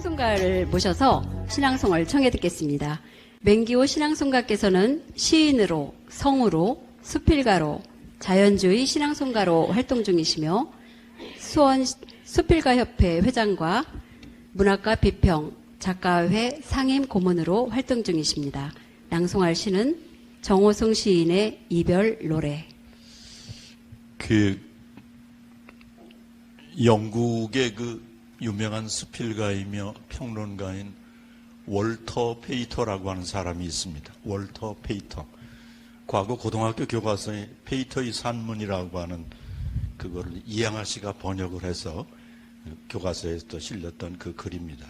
신앙송가를 모셔서 신앙송을 청해 듣겠습니다. 맹기호 신앙송가께서는 시인으로, 성우로, 수필가로, 자연주의 신앙송가로 활동 중이시며 수원 수필가협회 회장과 문학가 비평 작가회 상임 고문으로 활동 중이십니다. 낭송할 시는 정호승 시인의 이별 노래. 그 영국의 그 유명한 수필가이며 평론가인 월터 페이터라고 하는 사람이 있습니다. 월터 페이터. 과거 고등학교 교과서에 페이터의 산문이라고 하는 그거를 이양하 씨가 번역을 해서 교과서에 또 실렸던 그 글입니다.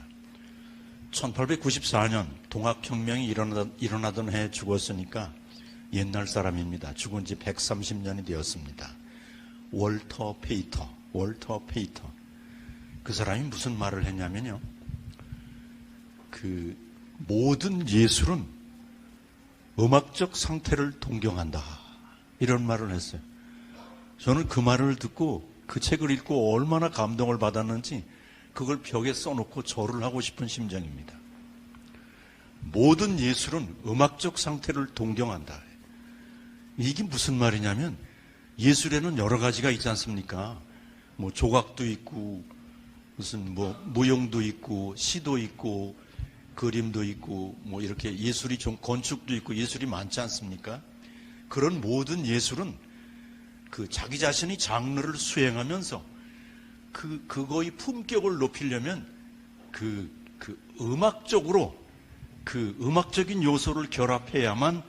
1894년 동학혁명이 일어나던, 일어나던 해에 죽었으니까 옛날 사람입니다. 죽은 지 130년이 되었습니다. 월터 페이터, 월터 페이터. 그 사람이 무슨 말을 했냐면요. 그 모든 예술은 음악적 상태를 동경한다. 이런 말을 했어요. 저는 그 말을 듣고 그 책을 읽고 얼마나 감동을 받았는지 그걸 벽에 써놓고 절을 하고 싶은 심정입니다. 모든 예술은 음악적 상태를 동경한다. 이게 무슨 말이냐면 예술에는 여러 가지가 있지 않습니까? 뭐 조각도 있고 무슨 뭐 무용도 있고 시도 있고 그림도 있고 뭐 이렇게 예술이 좀 건축도 있고 예술이 많지 않습니까? 그런 모든 예술은 그 자기 자신이 장르를 수행하면서 그 그거의 품격을 높이려면 그, 그 음악적으로 그 음악적인 요소를 결합해야만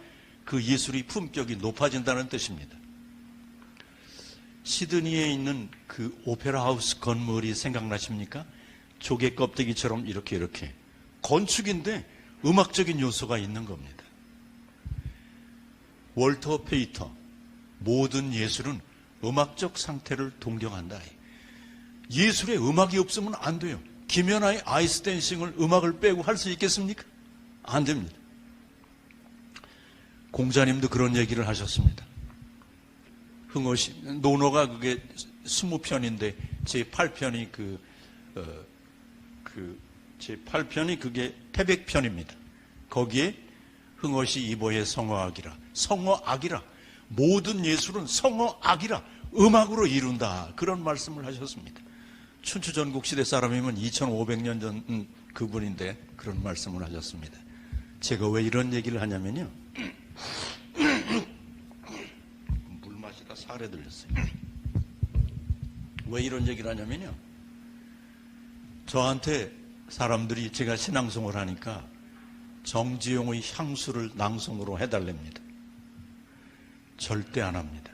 그 예술의 품격이 높아진다는 뜻입니다. 시드니에 있는 그 오페라 하우스 건물이 생각나십니까? 조개 껍데기처럼 이렇게 이렇게 건축인데 음악적인 요소가 있는 겁니다. 월터 페이터 모든 예술은 음악적 상태를 동경한다. 예술에 음악이 없으면 안 돼요. 김연아의 아이스 댄싱을 음악을 빼고 할 수 있겠습니까? 안 됩니다. 공자님도 그런 얘기를 하셨습니다. 흥어시 논어가 그게 20편인데 제 8편이 그, 어, 그, 제 8편이 그게 태백편입니다. 거기에 흥어시 이보의 성어악이라, 성어악이라, 모든 예술은 성어악이라, 음악으로 이룬다. 그런 말씀을 하셨습니다. 춘추 전국 시대 사람이면 2500년 전 음, 그분인데 그런 말씀을 하셨습니다. 제가 왜 이런 얘기를 하냐면요. 물 살에 들렸어요. 왜 이런 얘기를 하냐면요. 저한테 사람들이 제가 신앙송을 하니까 정지용의 향수를 낭송으로 해달랍니다. 절대 안 합니다.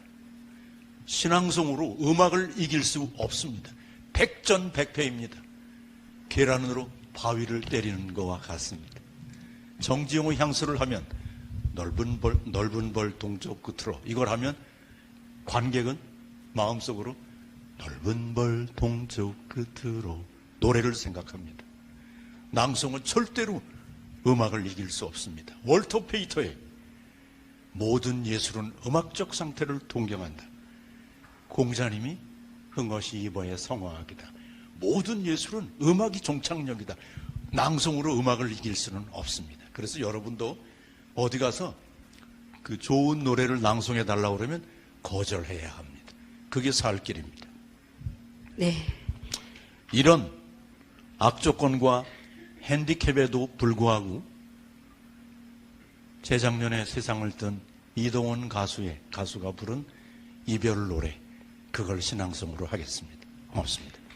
신앙송으로 음악을 이길 수 없습니다. 백전백패입니다. 계란으로 바위를 때리는 것과 같습니다. 정지용의 향수를 하면 넓은 벌, 넓은 벌 동쪽 끝으로 이걸 하면 관객은 마음속으로 넓은 벌 동쪽 끝으로 노래를 생각합니다. 낭송은 절대로 음악을 이길 수 없습니다. 월터 페이터의 모든 예술은 음악적 상태를 동경한다. 공자님이 흥어시 이보의 성화학이다. 모든 예술은 음악이 종착역이다. 낭송으로 음악을 이길 수는 없습니다. 그래서 여러분도 어디 가서 그 좋은 노래를 낭송해 달라고 그러면 거절해야 합니다. 그게 살 길입니다. 네. 이런 악조건과 핸디캡에도 불구하고 재작년에 세상을 뜬 이동원 가수의 가수가 부른 이별 노래 그걸 신앙성으로 하겠습니다. 고맙습니다.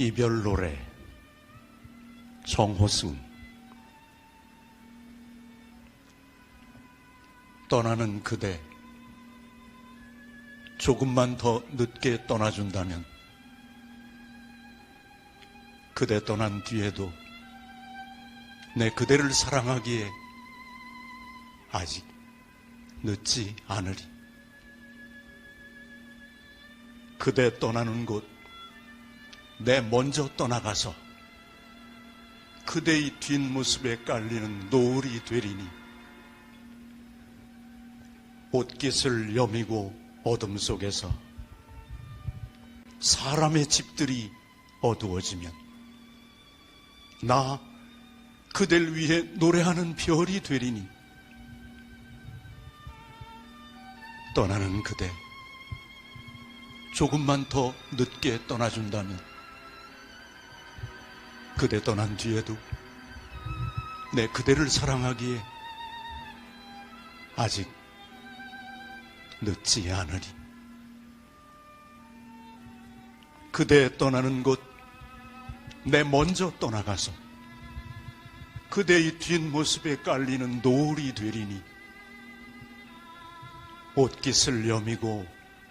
이별 노래 정호승 떠나는 그대 조금만 더 늦게 떠나준다면 그대 떠난 뒤에도 내 그대를 사랑하기에 아직 늦지 않으리. 그대 떠나는 곳 내 먼저 떠나가서 그대의 뒷모습에 깔리는 노을이 되리니 옷깃을 여미고 어둠 속에서 사람의 집들이 어두워지면 나 그댈 위해 노래하는 별이 되리니 떠나는 그대 조금만 더 늦게 떠나준다면 그대 떠난 뒤에도 내 그대를 사랑하기에 아직 늦지 않으리. 그대 떠나는 곳, 내 먼저 떠나가서 그대의 뒷모습에 깔리는 노을이 되리니 옷깃을 여미고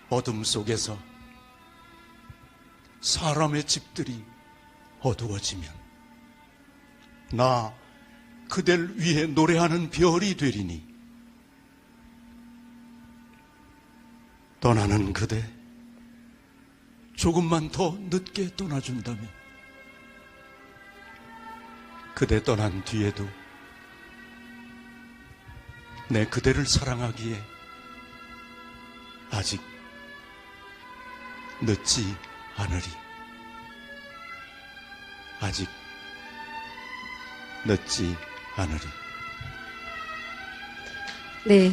어둠 속에서 사람의 집들이 어두워지면 나 그댈 위해 노래하는 별이 되리니 떠나는 그대 조금만 더 늦게 떠나준다면 그대 떠난 뒤에도 내 그대를 사랑하기에 아직 늦지 않으리. 아직 늦지 않으리. 네.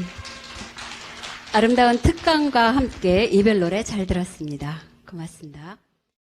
아름다운 특강과 함께 이별 노래 잘 들었습니다. 고맙습니다.